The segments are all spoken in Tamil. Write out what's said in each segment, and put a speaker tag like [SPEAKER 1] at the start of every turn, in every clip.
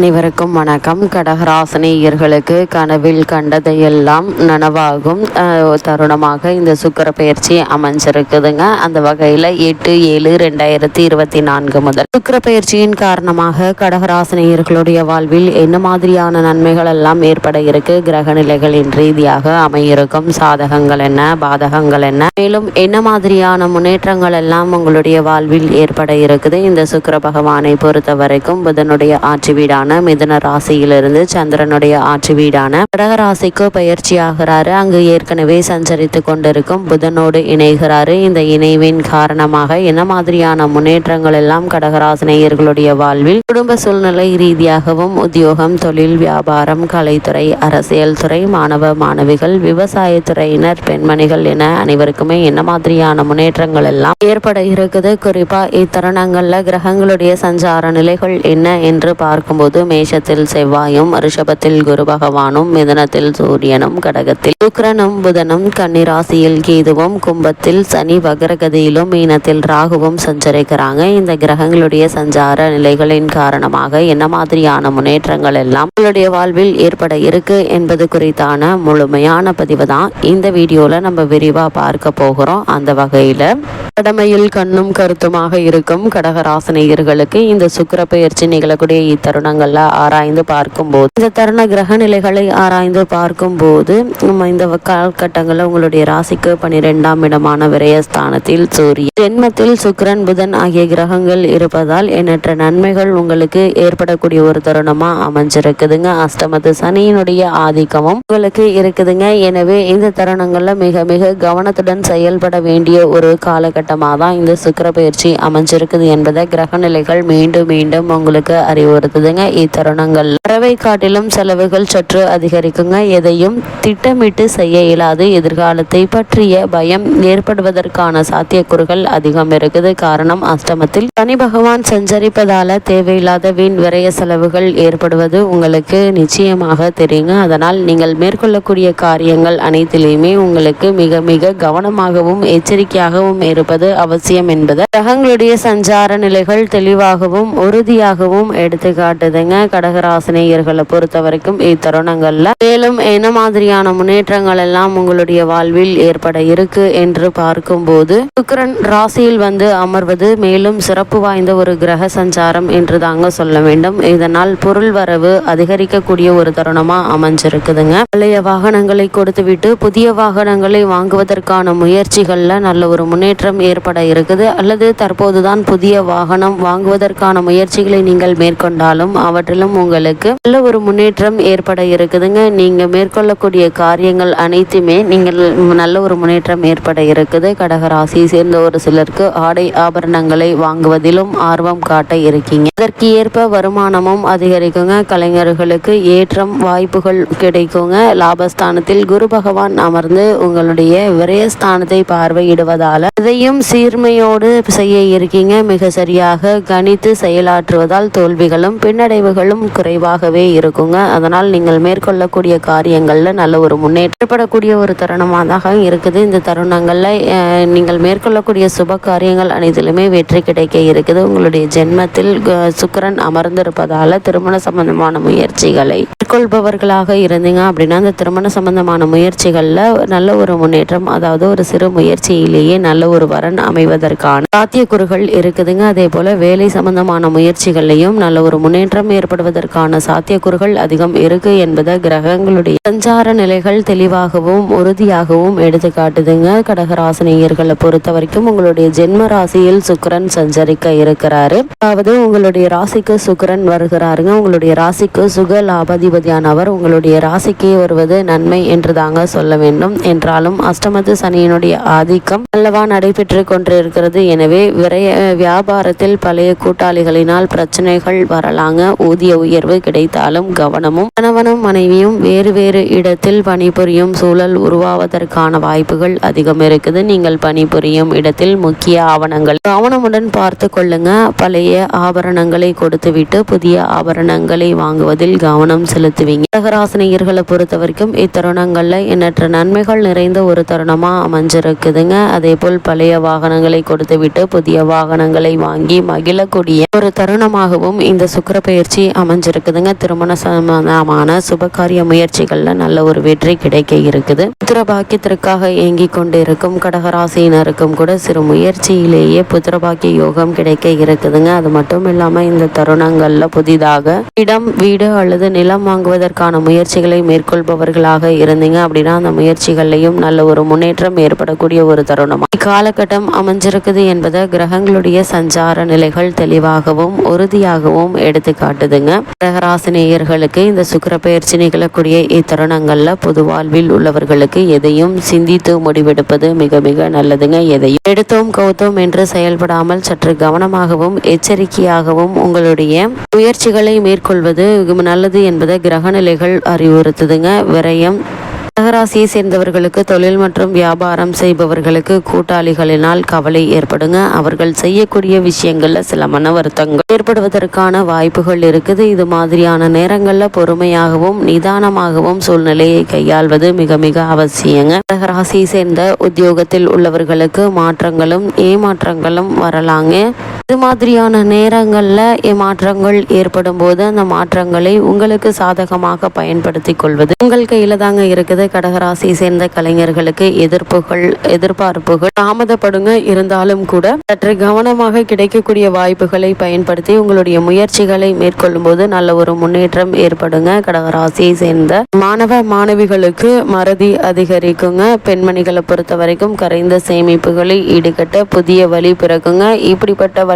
[SPEAKER 1] அனைவருக்கும் வணக்கம். கடகராசனேயர்களுக்கு கனவில் கண்டதையெல்லாம் நனவாகும். தருணமாக இந்த சுக்கிர பயிற்சி அமைஞ்சிருக்குதுங்க. அந்த வகையில் எட்டு ஏழு ரெண்டாயிரத்தி இருபத்தி நான்கு முதல். சுக்கிர பயிற்சியின் காரணமாக கடகராசனேயர்களுடைய வாழ்வில் என்ன மாதிரியான நன்மைகள் எல்லாம் ஏற்பட இருக்கு? கிரக நிலைகளின் ரீதியாக அமையிருக்கும். சாதகங்கள் என்ன? பாதகங்கள் என்ன? மேலும் என்ன மாதிரியான முன்னேற்றங்கள் எல்லாம் உங்களுடைய வாழ்வில் ஏற்பட இருக்குது? இந்த சுக்கிர பகவானை பொறுத்த வரைக்கும் புதனுடைய ஆட்சி வீடான மிதுன ராசியிலிருந்து சந்திரனுடைய ஆட்சி வீடான கடகராசிக்கு பயிற்சி ஆகிறாரு அங்கு ஏற்கனவே சஞ்சரித்து கொண்டிருக்கும் புதனோடு இணைகிறாரு. இந்த இணைவின் காரணமாக என்ன மாதிரியான முன்னேற்றங்கள் எல்லாம் கடகராசினியர்களுடைய வாழ்வில்? குடும்ப சூழ்நிலை ரீதியாகவும் உத்தியோகம் தொழில் வியாபாரம் கலைத்துறை அரசியல் துறை மாணவ மாணவிகள் விவசாயத்துறையினர் பெண்மணிகள் என அனைவருக்குமே என்ன மாதிரியான முன்னேற்றங்கள் எல்லாம் ஏற்பட இருக்குது? குறிப்பா இத்தருணங்கள்ல கிரகங்களுடைய சஞ்சார நிலைகள் என்ன என்று பார்க்கும்போது மேஷத்தில் செவ்வாயும் ரிஷபத்தில் குரு பகவானும் மிதனத்தில் சூரியனும் கடகத்தில். சுக்கரனும் புதனும் கன்னிராசியில் கேதுவும் கும்பத்தில் சனி வக்ரகதியிலும் மீனத்தில் ராகுவும் சஞ்சரிக்கிறாங்க. இந்த கிரகங்களுடைய சஞ்சார நிலைகளின் காரணமாக என்ன மாதிரியான முன்னேற்றங்கள் எல்லாம் உங்களுடைய வாழ்வில் ஏற்பட இருக்கு என்பது குறித்தான முழுமையான பதிவு தான் இந்த வீடியோல நம்ம விரிவா பார்க்க போகிறோம். அந்த வகையில கடமையில் கண்ணும் கருத்துமாக இருக்கும் கடகராசினியர்களுக்கு இந்த சுக்கிர பயிற்சி நிகழக்கூடிய இத்தருணங்கள் நிலைகளை ஆராய்ந்து பார்க்கும்போது இந்த தருண கிரக நிலைகளை ஆராய்ந்து பார்க்கும்போது நம்ம இந்த காலகட்டங்களில் உங்களுடைய ராசிக்கு பனிரெண்டாம் இடமான விரயஸ்தானத்தில் சூரியன் ஜென்மத்தில் சுக்ரன் புதன் ஆகிய கிரகங்கள் இருப்பதால் எண்ணற்ற நன்மைகள் உங்களுக்கு ஏற்படக்கூடிய ஒரு தருணமா அமைஞ்சிருக்குதுங்க. அஷ்டமத்து சனியினுடைய ஆதிக்கமும் உங்களுக்கு இருக்குதுங்க. எனவே இந்த தருணங்கள்ல மிக மிக கவனத்துடன் செயல்பட வேண்டிய ஒரு காலகட்டமாக தான் இந்த சுக்கிர பயிற்சி அமைஞ்சிருக்குது என்பதை கிரக நிலைகள் மீண்டும் மீண்டும் உங்களுக்கு அறிவுறுத்துதுங்க. இத்தருணங்கள் வரவை காட்டிலும் செலவுகள் சற்று அதிகரிக்குங்க. எதையும் திட்டமிட்டு செய்ய இயலாது. எதிர்காலத்தை பற்றிய பயம் ஏற்படுவதற்கான சாத்தியக்கூறுகள் அதிகம் இருக்குது. காரணம் அஷ்டமத்தில் சனி பகவான் சஞ்சரிப்பதால தேவையில்லாத வீண் விரய செலவுகள் ஏற்படுவது உங்களுக்கு நிச்சயமாக தெரியுங்க. அதனால் நீங்கள் மேற்கொள்ளக்கூடிய காரியங்கள் அனைத்திலையுமே உங்களுக்கு மிக மிக கவனமாகவும் எச்சரிக்கையாகவும் இருப்பது அவசியம் என்பது கிரகங்களுடைய சஞ்சார நிலைகள் தெளிவாகவும் உறுதியாகவும் எடுத்து காட்டுதுங்க கடகராசினியர்களை பொறுத்த வரைக்கும் இத்தருணங்கள்ல மேலும் என்ன மாதிரியான முன்னேற்றங்கள் எல்லாம் உங்களுடைய வாழ்வில் ஏற்பட இருக்கு என்று பார்க்கும்போது சுக்கரன் ராசியில் வந்து அமர்வது மேலும் சிறப்பு வாய்ந்த ஒரு கிரக சஞ்சாரம் என்று தாங்க சொல்ல வேண்டும். இதனால் பொருள் வரவு அதிகரிக்கக்கூடிய ஒரு தருணமா அமைஞ்சிருக்குதுங்க. பழைய வாகனங்களை கொடுத்துவிட்டு புதிய வாகனங்களை வாங்குவதற்கான முயற்சிகள்ல நல்ல ஒரு முன்னேற்றம் ஏற்பட இருக்குது. அல்லது தற்போதுதான் புதிய வாகனம் வாங்குவதற்கான முயற்சிகளை நீங்கள் மேற்கொண்டாலும் அவற்றிலும் உங்களுக்கு நல்ல ஒரு முன்னேற்றம் ஏற்பட இருக்குதுங்க. நீங்க மேற்கொள்ளக்கூடிய காரியங்கள் அனைத்துமே நீங்கள் நல்ல ஒரு முன்னேற்றம் ஏற்பட இருக்குது. கடகராசியை சேர்ந்த ஒரு சிலருக்கு ஆடை ஆபரணங்களை வாங்குவதிலும் ஆர்வம் காட்ட இருக்கீங்க. அதற்கு ஏற்ப வருமானமும் அதிகரிக்குங்க. கலைஞர்களுக்கு ஏற்றம் வாய்ப்புகள் கிடைக்குங்க. லாபஸ்தானத்தில் குரு பகவான் அமர்ந்து உங்களுடைய விரயஸ்தானத்தை பார்வையிடுவதால இதையும் சீர்மையோடு செய்ய இருக்கீங்க. மிக சரியாக கணித்து செயலாற்றுவதால் தோல்விகளும் பின்னடைவுகளும் குறைவாகவே இருக்குங்க. அதனால் நீங்கள் மேற்கொள்ளக்கூடிய காரியங்களில் நல்ல ஒரு முன்னேற்றப்படக்கூடிய ஒரு தருணமாக இருக்குது. இந்த தருணங்களில் நீங்கள் மேற்கொள்ளக்கூடிய சுப காரியங்கள் அனைத்திலுமே வெற்றி கிடைக்க இருக்குது. உங்களுடைய ஜென்மத்தில் சுக்கரன் சுக்கிரன் திருமண சம்பந்தமான முயற்சிகளை மேற்கொள்பவர்களாக இருந்தீங்க அப்படின்னா அந்த திருமண சம்பந்தமான முயற்சிகள்ல நல்ல ஒரு முன்னேற்றம் அதாவது ஒரு சிறு முயற்சியிலேயே நல்ல ஒரு வரன் அமைவதற்கான சாத்தியக்கூறுகள் இருக்குதுங்க. அதே போல வேலை சம்பந்தமான முயற்சிகள்லையும் நல்ல ஒரு முன்னேற்றம் ஏற்படுவதற்கான சாத்தியக்கூறுகள் அதிகம் இருக்கு என்பதை கிரகங்களுடைய சஞ்சார நிலைகள் தெளிவாகவும் உறுதியாகவும் எடுத்து காட்டுதுங்க. கடகராசினியர்களை பொறுத்த வரைக்கும் உங்களுடைய ஜென்ம ராசியில் சுக்கரன் சஞ்சரிக்க இருக்கிறாரு. அதாவது உங்களுடைய ராசிக்கு சுக்கரன் வருகிறாருங்க. உங்களுடைய ராசிக்கு சுக அதிபதியானவர் உங்களுடைய ராசிக்கு வருவது நன்மை என்று தாங்க சொல்ல வேண்டும். என்றாலும் அஷ்டமத்து சனியினுடைய ஆதிக்கம் அல்லவா நடைபெற்று கொண்டிருக்கிறது. எனவே விரைய வியாபாரத்தில் பழைய கூட்டாளிகளினால் பிரச்சனைகள் வரலாங்க. ஊதிய உயர்வு கிடைத்தாலும் கவனமும் கணவனும் மனைவியும் வேறு வேறு இடத்தில் பணிபுரியும் சூழல் உருவாவதற்கான வாய்ப்புகள் அதிகம் இருக்குது. நீங்கள் பணிபுரியும் இடத்தில் முக்கிய ஆவணங்கள் கவனமுடன் பார்த்து கொள்ளுங்க. பழைய ஆபரணங்களை கொடுத்துவிட்டு புதிய ஆபரணங்களை வாங்குவதில் கவனம் செலுத்த செலுத்துவீங்க. கடகராசினியர்களை பொறுத்த வரைக்கும் இத்தருணங்கள்ல எண்ணற்ற நன்மைகள் நிறைந்த ஒரு தருணமா அமைஞ்சிருக்குதுங்க. அதே போல் பழைய வாகனங்களை கொடுத்து விட்டு புதிய வாகனங்களை வாங்கி மகிழக்கூடிய ஒரு தருணமாகவும் இந்த சுக்கிர பயிற்சி அமைஞ்சிருக்குதுங்க. திருமண சம்பந்தமான சுபகாரிய முயற்சிகள்ல நல்ல ஒரு வெற்றி கிடைக்க இருக்குது. புத்திர பாக்கியத்திற்காக ஏங்கி கொண்டிருக்கும் கடகராசியினருக்கும் கூட சிறு முயற்சியிலேயே புத்திர பாக்கிய யோகம் கிடைக்க இருக்குதுங்க. அது மட்டும் இல்லாமல் இந்த தருணங்கள்ல புதிதாக இடம் வீடு அல்லது நிலம் வாங்குவதற்கான முயற்சிகளை மேற்கொள்பவர்களாக இருந்தீங்க அப்படின்னா அந்த முயற்சிகள்லையும் நல்ல ஒரு முன்னேற்றம் ஏற்படக்கூடிய ஒரு தருணம்? இக்காலகட்டம் அமைஞ்சிருக்குது என்பதை கிரகங்களுடைய சஞ்சார நிலைகள் தெளிவாகவும் உறுதியாகவும் எடுத்து காட்டுதுங்க கிரகராசினியர்களுக்கு இந்த சுக்கர பயிற்சி நிகழக்கூடிய இத்தருணங்கள்ல பொது வாழ்வில் உள்ளவர்களுக்கு எதையும் சிந்தித்து முடிவெடுப்பது மிக மிக நல்லதுங்க எதையும். எடுத்தோம் கௌத்தோம் என்று செயல்படாமல் சற்று கவனமாகவும் எச்சரிக்கையாகவும் உங்களுடைய முயற்சிகளை மேற்கொள்வது நல்லது என்பதை கிரகநிலைகள் அறிவுறுத்துதுங்க. விரயம். கடகராசியை சேர்ந்தவர்களுக்கு தொழில் மற்றும் வியாபாரம் செய்பவர்களுக்கு கூட்டாளிகளினால் கவலை ஏற்படுங்க. அவர்கள் செய்யக்கூடிய விஷயங்கள்ல சில மன வருத்தங்கள் ஏற்படுவதற்கான வாய்ப்புகள் இருக்குது. இது மாதிரியான நேரங்கள்ல பொறுமையாகவும் நிதானமாகவும் சூழ்நிலையை கையாள்வது மிக மிக அவசியங்க. கடகராசியை சேர்ந்த உத்தியோகத்தில் உள்ளவர்களுக்கு மாற்றங்களும் ஏமாற்றங்களும் வரலாங்க. இது மாதிரியான நேரங்களில் ஏமாற்றங்கள் ஏற்படும் போது அந்த மாற்றங்களை உங்களுக்கு சாதகமாக பயன்படுத்தி கொள்வது. உங்கள் கையில தாங்க இருக்குது கடகராசியை சேர்ந்த கலைஞர்களுக்கு எதிர்ப்புகள் எதிர்பார்ப்புகள். தாமதப்படுங்க இருந்தாலும் கூட சற்று கவனமாக கிடைக்கக்கூடிய வாய்ப்புகளை பயன்படுத்தி உங்களுடைய முயற்சிகளை மேற்கொள்ளும் போது நல்ல ஒரு முன்னேற்றம் ஏற்படுங்க. கடகராசியை சேர்ந்த மாணவ மாணவிகளுக்கு மறதி அதிகரிக்குங்க. பெண்மணிகளை பொறுத்த வரைக்கும் கரைந்த சேமிப்புகளை ஈடுகட்ட புதிய வழி பிறக்குங்க. இப்படிப்பட்ட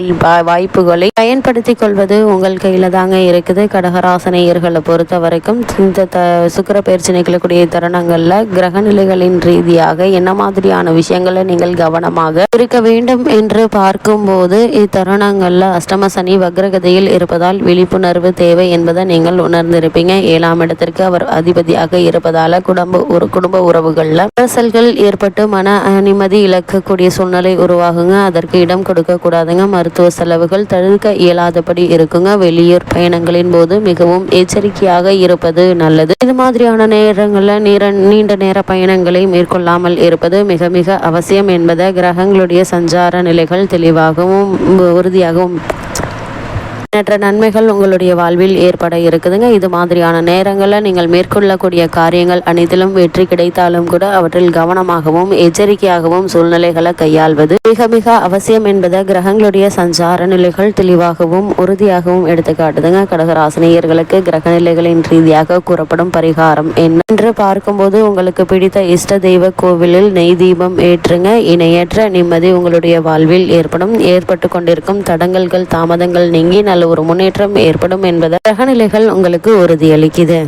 [SPEAKER 1] வாய்ப்புகளை பயன்படுத்தி கொள்வது உங்கள் கையில தாங்க இருக்குது. கடகராசனையர்களை பொறுத்த வரைக்கும் இந்த த சுக்கர பயிற்சி நிகழக்கூடிய தருணங்கள்ல கிரகநிலைகளின் ரீதியாக என்ன மாதிரியான விஷயங்களை நீங்கள் கவனமாக இருக்க வேண்டும் என்று பார்க்கும்போது இத்தருணங்கள்ல அஷ்டம சனி வக்ரகதியில் இருப்பதால் விழிப்புணர்வு தேவை என்பதை நீங்கள் உணர்ந்திருப்பீங்க. ஏழாம் இடத்திற்கு அவர் அதிபதியாக இருப்பதால குடும்ப ஒரு குடும்ப உறவுகள்ல அரசல்கள் ஏற்பட்டு மன நிம்மதி இழக்கக்கூடிய சூழ்நிலை உருவாகுங்க. அதற்கு இடம் கொடுக்க கூடாதுங்க. மருத்துவ செலவுகள் தடுக்க இயலாதபடி இருக்குங்க. வெளியூர் பயணங்களின் போது மிகவும் எச்சரிக்கையாக இருப்பது நல்லது. இது மாதிரியான நேரங்களில் நீர நீண்ட நேர பயணங்களை மேற்கொள்ளாமல் இருப்பது மிக மிக அவசியம் என்பதை கிரகங்களுடைய சஞ்சார நிலைகள் தெளிவாகவும் உறுதியாகவும் எண்ணற்ற நன்மைகள் உங்களுடைய வாழ்வில் ஏற்பட இருக்குதுங்க. இது மாதிரியான நேரங்களில் நீங்கள் மேற்கொள்ளக்கூடிய காரியங்கள் அனைத்திலும் வெற்றி கிடைத்தாலும் கூட அவற்றில் கவனமாகவும் எச்சரிக்கையாகவும் சூழ்நிலைகளை கையாள்வது மிக மிக அவசியம் என்பதை கிரகங்களுடைய சஞ்சார நிலைகள் தெளிவாகவும் உறுதியாகவும் எடுத்து காட்டுதுங்க. கடகராசினியர்களுக்கு கிரக நிலைகளின் ரீதியாக கூறப்படும் பரிகாரம் என்ன என்று பார்க்கும்போது உங்களுக்கு பிடித்த இஷ்ட தெய்வ கோவிலில் நெய் தீபம் ஏற்றுங்க. இணையற்ற நிம்மதி உங்களுடைய வாழ்வில் ஏற்படும். ஏற்பட்டு கொண்டிருக்கும் தடங்கல்கள் தாமதங்கள் நீங்கி நல்ல ஒரு முன்னேற்றம் ஏற்படும் என்பதால் கிரகநிலைகள் உங்களுக்கு உறுதியளிக்குது.